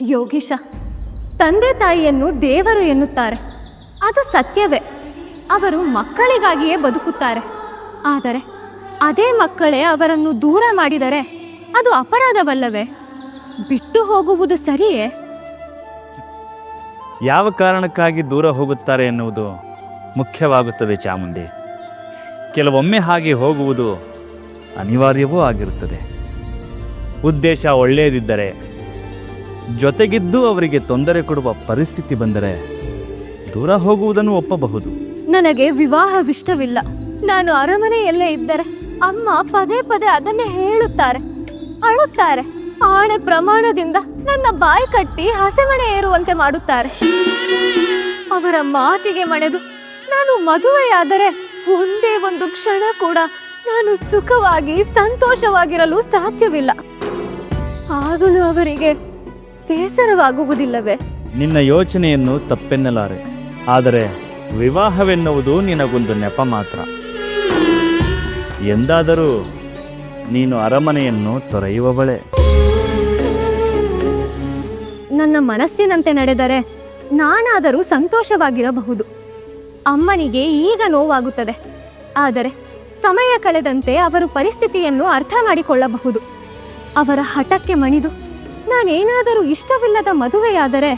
ಯೋಗೀಶ, ತಂದೆ ತಾಯಿಯನ್ನು ದೇವರು ಎನ್ನುತ್ತಾರೆ. ಅದು ಸತ್ಯವೇ. ಅವರು ಮಕ್ಕಳಿಗಾಗಿಯೇ ಬದುಕುತ್ತಾರೆ. ಆದರೆ ಅದೇ ಮಕ್ಕಳೇ ಅವರನ್ನು ದೂರ ಮಾಡಿದರೆ ಅದು ಅಪರಾಧವಲ್ಲವೇ? ಬಿಟ್ಟು ಹೋಗುವುದು ಸರಿಯೇ? ಯಾವ ಕಾರಣಕ್ಕಾಗಿ ದೂರ ಹೋಗುತ್ತಾರೆ ಎನ್ನುವುದು ಮುಖ್ಯವಾಗುತ್ತದೆ ಚಾಮುಂಡಿ. ಕೆಲವೊಮ್ಮೆ ಹಾಗೆ ಹೋಗುವುದು ಅನಿವಾರ್ಯವೂ ಆಗಿರುತ್ತದೆ. ಉದ್ದೇಶ ಒಳ್ಳೆಯದಿದ್ದರೆ ಜೊತೆಗಿದ್ದು ಅವರಿಗೆ ತೊಂದರೆ ಕೊಡುವ ಪರಿಸ್ಥಿತಿ ಬಂದರೆ ದೂರ ಹೋಗುವುದನ್ನು ಒಪ್ಪಬಹುದು. ನನಗೆ ವಿವಾಹವಿಷ್ಟವಿಲ್ಲ. ನಾನು ಅರಮನೆಯಲ್ಲೇ ಇದ್ದರೆ ಅಮ್ಮ ಪದೇ ಪದೇ ಅದನ್ನೇ ಹೇಳುತ್ತಾರೆ. ಅಳುತ್ತಾರೆ. ಆಣೆ ಪ್ರಮಾಣದಿಂದ ನನ್ನ ಬಾಯಿ ಕಟ್ಟಿ ಹಸೆಮಣೆ ಏರುವಂತೆ ಮಾಡುತ್ತಾರೆ. ಅವರ ಮಾತಿಗೆ ಮಣೆದು ನಾನು ಮದುವೆಯಾದರೆ ಒಂದೇ ಒಂದು ಕ್ಷಣ ಕೂಡ ನಾನು ಸುಖವಾಗಿ, ಸಂತೋಷವಾಗಿರಲು ಸಾಧ್ಯವಿಲ್ಲ. ಆಗಲೂ ಅವರಿಗೆ ಬೇಸರವಾಗುವುದಿಲ್ಲವೇ? ನಿನ್ನ ಯೋಚನೆಯನ್ನು ತಪ್ಪೆನ್ನಲಾರೆ ಆದರೆ ವಿವಾಹವೆನ್ನುವುದು ನಿನಗೊಂದು ನೆಪ ಮಾತ್ರ. ಎಂದಾದರೂ ನೀನು ಅರಮನೆಯನ್ನು ತೊರೆಯುವವಳೆ. ನನ್ನ ಮನಸ್ಸಿನಂತೆ ನಡೆದರೆ ನಾನಾದರೂ ಸಂತೋಷವಾಗಿರಬಹುದು. ಅಮ್ಮನಿಗೆ ಈಗ ನೋವಾಗುತ್ತದೆ ಆದರೆ ಸಮಯ ಕಳೆದಂತೆ ಅವರು ಪರಿಸ್ಥಿತಿಯನ್ನು ಅರ್ಥ ಮಾಡಿಕೊಳ್ಳಬಹುದು. ಅವರ ಹಠಕ್ಕೆ ಮಣಿದು ನಾನೇನಾದರೂ ಇಷ್ಟವಿಲ್ಲದ ಮದುವೆಯಾದರೆ?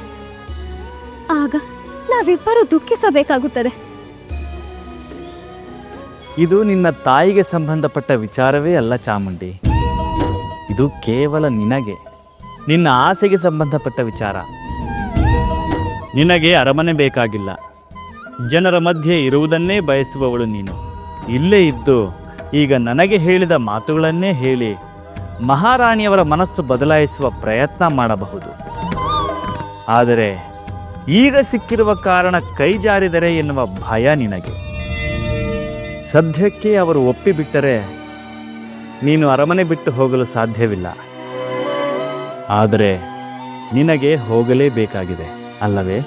ಆಗ ನಾವಿಬ್ಬರು ದುಃಖಿಸಬೇಕಾಗುತ್ತದೆ. ಇದು ನಿನ್ನ ತಾಯಿಗೆ ಸಂಬಂಧಪಟ್ಟ ವಿಚಾರವೇ ಅಲ್ಲ ಚಾಮುಂಡಿ. ಇದು ಕೇವಲ ನಿನಗೆ ನಿನ್ನ ಆಸೆಗೆ ಸಂಬಂಧಪಟ್ಟ ವಿಚಾರ. ನಿನಗೆ ಅರಮನೆ ಬೇಕಾಗಿಲ್ಲ. ಜನರ ಮಧ್ಯೆ ಇರುವುದನ್ನೇ ಬಯಸುವವಳು ನೀನು. ಇಲ್ಲೇ ಇದ್ದು ಈಗ ನನಗೆ ಹೇಳಿದ ಮಾತುಗಳನ್ನೇ ಹೇಳಿ ಮಹಾರಾಣಿಯವರ ಮನಸ್ಸು ಬದಲಾಯಿಸುವ ಪ್ರಯತ್ನ ಮಾಡಬಹುದು. ಆದರೆ ಈಗ ಸಿಕ್ಕಿರುವ ಕಾರಣ ಕೈ ಜಾರಿದರೆ ಎನ್ನುವ ಭಯ ನಿನಗೆ. ಸದ್ಯಕ್ಕೆ ಅವರು ಒಪ್ಪಿಬಿಟ್ಟರೆ ನೀನು ಅರಮನೆ ಬಿಟ್ಟು ಹೋಗಲು ಸಾಧ್ಯವಿಲ್ಲ. ಆದರೆ ನಿನಗೆ ಹೋಗಲೇಬೇಕಾಗಿದೆ ಅಲ್ಲವೇ?